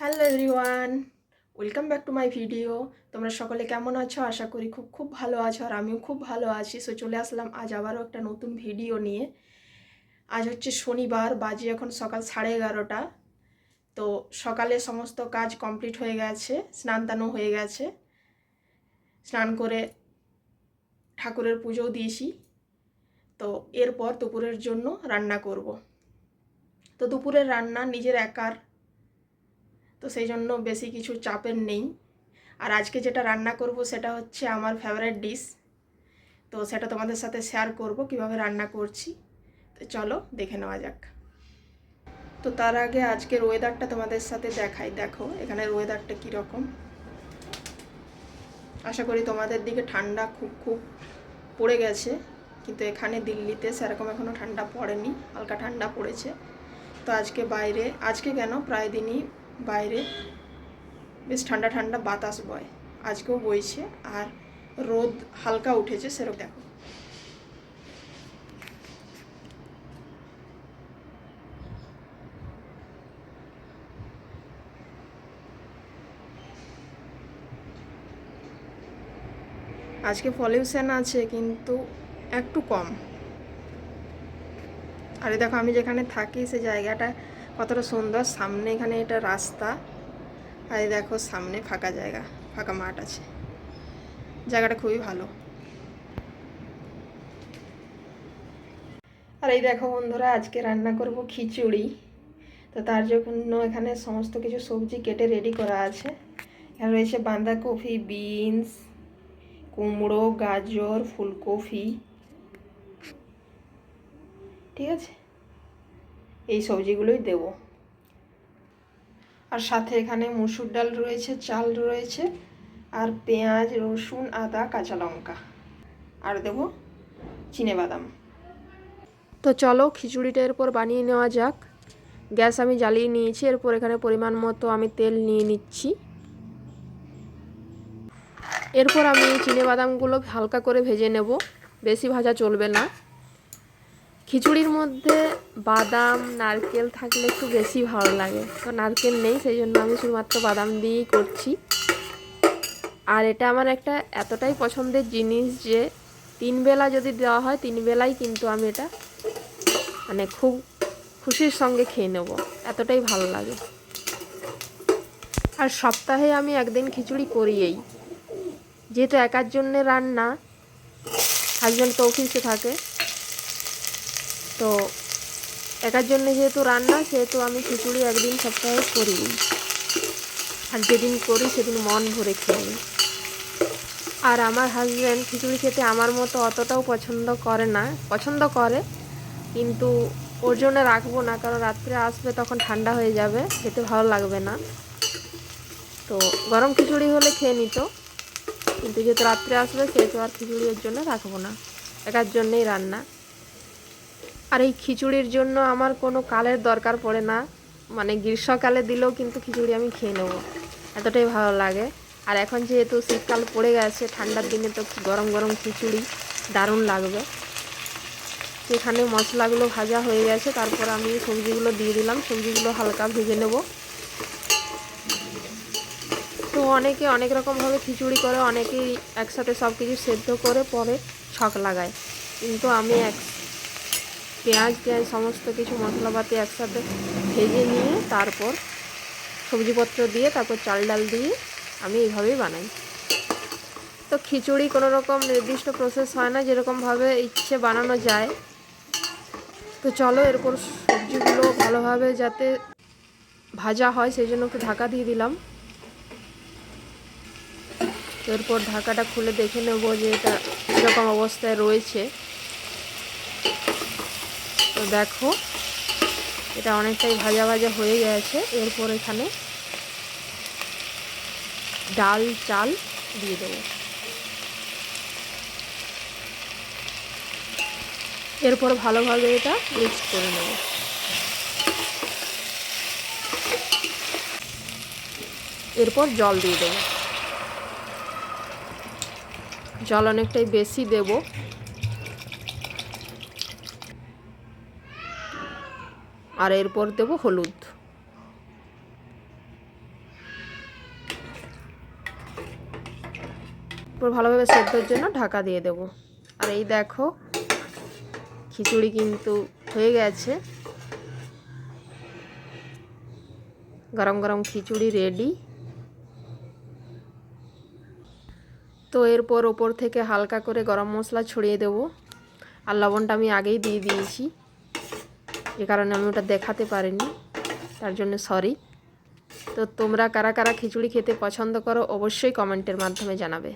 Hello everyone welcome back to my video তোমরা সকলে কেমন আছো? আশা করি খুব খুব ভালো আছো আর আমিও খুব ভালো আছি। সো চলে আসলাম আজ আবারও একটা নতুন ভিডিও নিয়ে। আজ হচ্ছে শনিবার, বাজে এখন সকাল সাড়ে এগারোটা। তো সকালে সমস্ত কাজ কমপ্লিট হয়ে গেছে, স্নান টানও হয়ে গেছে। স্নান করে ঠাকুরের পুজোও দিয়েছি। তো এরপর দুপুরের জন্য রান্না করব। তো দুপুরের রান্না নিজের একার তো সেই জন্য বেশি কিছু চাপের নেই। আর আজকে যেটা রান্না করব সেটা হচ্ছে আমার ফেভারিট ডিশ তো সেটা তোমাদের সাথে শেয়ার করব কীভাবে রান্না করছি। তো চলো দেখে নেওয়া যাক। তো তার আগে আজকের ওয়েদারটা তোমাদের সাথে দেখাই। দেখো এখানের ওয়েদারটা কীরকম আশা করি তোমাদের দিকে ঠান্ডা খুব খুব পড়ে গেছে। কিন্তু এখানে দিল্লিতে সেরকম এখনও ঠান্ডা পড়েনি, হালকা ঠান্ডা পড়েছে। তো আজকে বাইরে, আজকে কেন? প্রায় দিনই বাইরে। বেশ ঠান্ডা ঠান্ডা বাতাস বয়। আজকেও বইছে। আর রোদ হালকা উঠেছে, সেরকম দেখো। আজকে পলিউশন আছে, কিন্তু একটু কম। আরে দেখো, আমি যেখানে থাকি, সে জায়গাটা কতটা সুন্দর। সামনে এখানে এটা রাস্তা। আর দেখো সামনে ফাঁকা জায়গা, ফাঁকা মাঠ আছে। জায়গাটা খুবই ভালো। আর এই দেখো বন্ধুরা, আজকে রান্না করব খিচুড়ি। তো তার জন্য এখানে সমস্ত কিছু সবজি কেটে রেডি করা আছে। এখানে রয়েছে বাঁধাকপি বিনস কুমড়ো, গাজর, ফুলকপি। ঠিক আছে? এই সবজিগুলোই দেব। আর সাথে এখানে মুসুর ডাল রয়েছে, চাল রয়েছে, আর পেঁয়াজ, রসুন, আদা, কাঁচা লঙ্কা। আর দেব বাদাম। তো চলো খিচুড়িটা এরপর বানিয়ে নেওয়া যাক। গ্যাস আমি জ্বালিয়ে নিয়েছি, এরপর এখানে পরিমাণ মতো আমি তেল নিয়ে নিচ্ছি। এরপর আমি বাদামগুলো হালকা করে ভেজে নেব। বেশি ভাজা চলবে না। খিচুড়ির মধ্যে বাদাম, নারকেল থাকলে একটু বেশি ভালো লাগে। তো নারকেল নেই, সেই জন্য আমি শুধুমাত্র বাদাম দিয়েই করছি। আর এটা আমার একটা এতটাই পছন্দের জিনিস যে তিন বেলা যদি দেওয়া হয়, তিন বেলাই কিন্তু আমি এটা মানে খুব খুশির সঙ্গে খেয়ে নেব। এতটাই ভালো লাগে। আর সপ্তাহে আমি একদিন খিচুড়ি করিয়েই। যেহেতু একার জন্যে রান্না হাজব্যান্ড তো অফিসে থাকে তো একার জন্য যেহেতু রান্না, সেহেতু আমি খিচুড়ি একদিন সপ্তাহে করি আর যেদিন করি, সেদিন মন ভরে খেয়ে আর আমার হাজব্যান্ড খিচুড়ি খেতে আমার মতো অতটাও পছন্দ করে না। পছন্দ করে, কিন্তু ওর জন্য রাখব না, কারণ রাত্রে আসবে তখন ঠান্ডা হয়ে যাবে, খেতে ভালো লাগবে না। তো গরম খিচুড়ি হলে খেয়ে নিত, কিন্তু যেহেতু রাত্রে আসবে, সেহেতু আর খিচুড়ি ওর জন্য রাখব না। একার জন্যেই রান্না। আর এই খিচুড়ির জন্য আমার কোনো কালের দরকার পড়ে না। মানে গ্রীষ্মকালে দিলেও কিন্তু খিচুড়ি আমি খেয়ে নেব। এতটাই ভালো লাগে। আর এখন যেহেতু শীতকাল পড়ে গেছে, ঠান্ডার দিনে তো গরম গরম খিচুড়ি দারুণ লাগবে। সেখানে মশলাগুলো ভাজা হয়ে গেছে, তারপর আমি সবজিগুলো দিয়ে দিলাম। সবজিগুলো হালকা ভেজে নেব। তো অনেকে অনেক রকমভাবে খিচুড়ি করে, অনেকেই একসাথে সব কিছু সেদ্ধ করে পরে ছক লাগায়। কিন্তু আমি এক পেঁয়াজ টেঁয়াজ সমস্ত কিছু মশলাপাতি একসাথে ভেজে নিয়ে তারপর সবজিপত্র দিয়ে তারপর চাল ডাল দিয়ে আমি এইভাবেই বানাই। তো খিচুড়ি কোনো রকম নির্দিষ্ট প্রসেস হয় না যেরকমভাবে ইচ্ছে বানানো যায়। তো চলো এরপর সবজিগুলো ভালোভাবে যাতে ভাজা হয়, সেই জন্য একটু ঢাকা দিয়ে দিলাম। এরপর ঢাকাটা খুলে দেখে নেব যে এটা কীরকম অবস্থায় রয়েছে। তো দেখো, এটা অনেকটাই ভাজা ভাজা হয়ে গেছে। এরপর এখানে ডাল, চাল দিয়ে দেবো। এরপর ভালোভাবে এটা মিক্স করে নেব। এরপর জল দিয়ে দেবো। জল অনেকটাই বেশি দেবো। আর এরপর দেব হলুদ। এরপর ভালোভাবে সেদ্ধর জন্য ঢাকা দিয়ে দেব। আর এই দেখো, খিচুড়ি কিন্তু হয়ে গেছে। গরম গরম খিচুড়ি রেডি। তো এরপর ওপর থেকে হালকা করে গরম মশলা ছড়িয়ে দেবো। আর লবণটা আমি আগেই দিয়ে দিয়েছি। যে কারণে আমি ওটা দেখাতে পারিনি। তার জন্য সরি তো তোমরা কারা কারা খিচুড়ি খেতে পছন্দ করো, অবশ্যই কমেন্টের মাধ্যমে জানাবে।